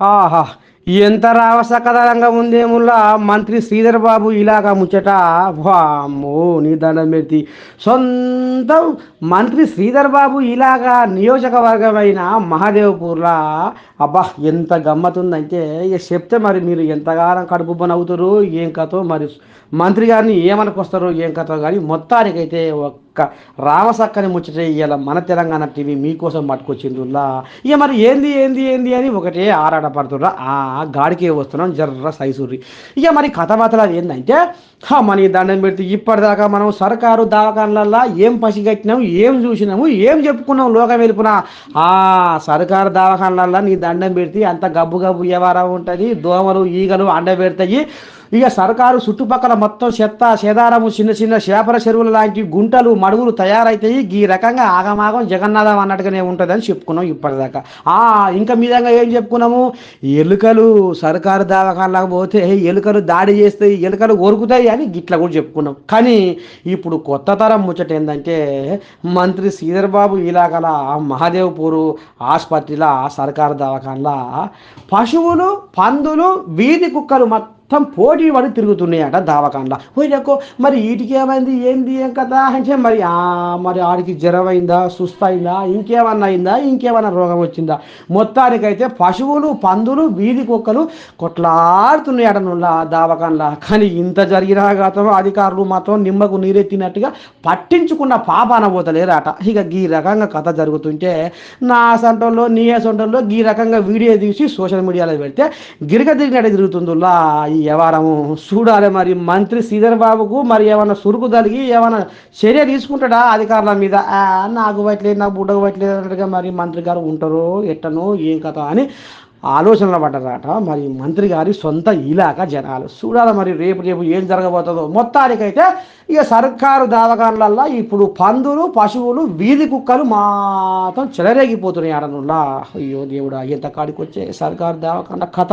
ఆహా ఎంత రావసకదనంగా ఉందేముల్లా మంత్రి శ్రీధర్ బాబు ఇలాగా ముచ్చట? వామ్మో నీ దండం పెట్టి సొంతం మంత్రి శ్రీధర్ బాబు ఇలాగా నియోజకవర్గమైన మహాదేవ్పూర్లా? అబ్బా ఎంత గమ్మతుందంటే ఇక చెప్తే మరి మీరు ఎంతగానో కడుపు నవ్వుతారు ఏం కథో మరి మంత్రి గారిని ఏమనుకొస్తారో? ఏం కథో కానీ మొత్తానికైతే ఒక్క రామసక్కని ముచ్చట ఇవాళ మన తెలంగాణ టీవీ మీకోసం పట్టుకొచ్చిందిలా ఇక మరి ఏంది ఏంది ఏంది అని ఒకటే ఆరాటపడుతుండ్రా. ఆ గాడికే వస్తున్నాం జర్ర సైసూరి ఇక మరి కథ మాత్రం అది ఏంటంటే మన ఈ దండం పెడితే ఇప్పటిదాకా మనం సర్కారు దవాఖానలల్లో ఏం పసిగట్టినాము ఏం చూసినాము ఏం చెప్పుకున్నాం లోకం వెళ్ళిపోయినా ఆ సర్కారు దవాఖానలల్లో నీ దండం పెడితే అంత గబ్బు గబ్బు వ్యవహారం ఉంటుంది దోమలు ఈగలు అండ పెడతాయి. ఇక సర్కారు చుట్టుపక్కల మొత్తం చెత్త చేదారము చిన్న చిన్న చేపల చెరువుల లాంటి గుంటలు మడుగులు తయారైతాయి. ఈ రకంగా ఆగమాగం జగన్నాథం అన్నట్టుగానే ఉంటుందని చెప్పుకున్నాం ఇప్పటిదాకా. ఆ ఇంకా మీదంగా ఏం చెప్పుకున్నాము? ఎలుకలు సర్కారు దవాఖానలకు పోతే ఎలుకలు దాడి చేస్తాయి ఎలుకలు ఒరుకుతాయి అని గిట్లా కూడా చెప్పుకున్నాం. కానీ ఇప్పుడు కొత్త తరం ముచ్చట ఏంటంటే మంత్రి శ్రీధర్ బాబు ఇలాగల మహాదేవ్పూర్ ఆసుపత్రిలో సర్కారు దవాఖానలో పశువులు పందులు వీధి కుక్కలు మొత్తం మొత్తం పోటీ పడి తిరుగుతున్నాయట దావకాండ పోయినాకో మరి వీటికి ఏమైంది? ఏంది? ఏం కదా అంటే మరి మరి ఆడికి జ్వరం అయిందా సుస్తయిందా ఇంకేమన్నా అయిందా? ఇంకేమన్నా రోగం వచ్చిందా? మొత్తానికైతే పశువులు పందులు వీధి కుక్కలు కొట్లాడుతున్నాయట నువ్వు దావకాండ్లా కానీ ఇంత జరిగినా గతం అధికారులు మాత్రం నిమ్మకు నీరెత్తినట్టుగా పట్టించుకున్న పాపాన పోతలేరట. ఇక ఈ రకంగా కథ జరుగుతుంటే నా సొంటంలో నీ సొంటంలో ఈ రకంగా వీడియో తీసి సోషల్ మీడియాలో పెడితే గిరగ తిరిగినట్టు తిరుగుతుందిలా వ్యవహారము చూడాలి మరి. మంత్రి శ్రీధర్ బాబుకు మరి ఏమైనా సురుకు తలిగి ఏమైనా చర్య తీసుకుంటాడా అధికారుల మీద? నాకు పట్టలేదు నాకు బుడ్డకు పట్టలేదు అన్నట్టుగా మరి మంత్రి గారు ఉంటారో ఎట్టనో ఏం కథ అని ఆలోచనలు పడ్డారట. మరి మంత్రి గారి సొంత ఇలాక జనాలు. చూడాలి మరి రేపు రేపు ఏం జరగబోతుందో. మొత్తానికైతే ఇక సర్కారు దావకాన్లల్లా ఇప్పుడు పందులు పశువులు వీధి కుక్కలు మాత్రం చెలరేగిపోతున్నాయి ఆడనుల్లా అయ్యో దేవుడా ఎంత కాడికి వచ్చే సర్కారు దావకాండ కథ.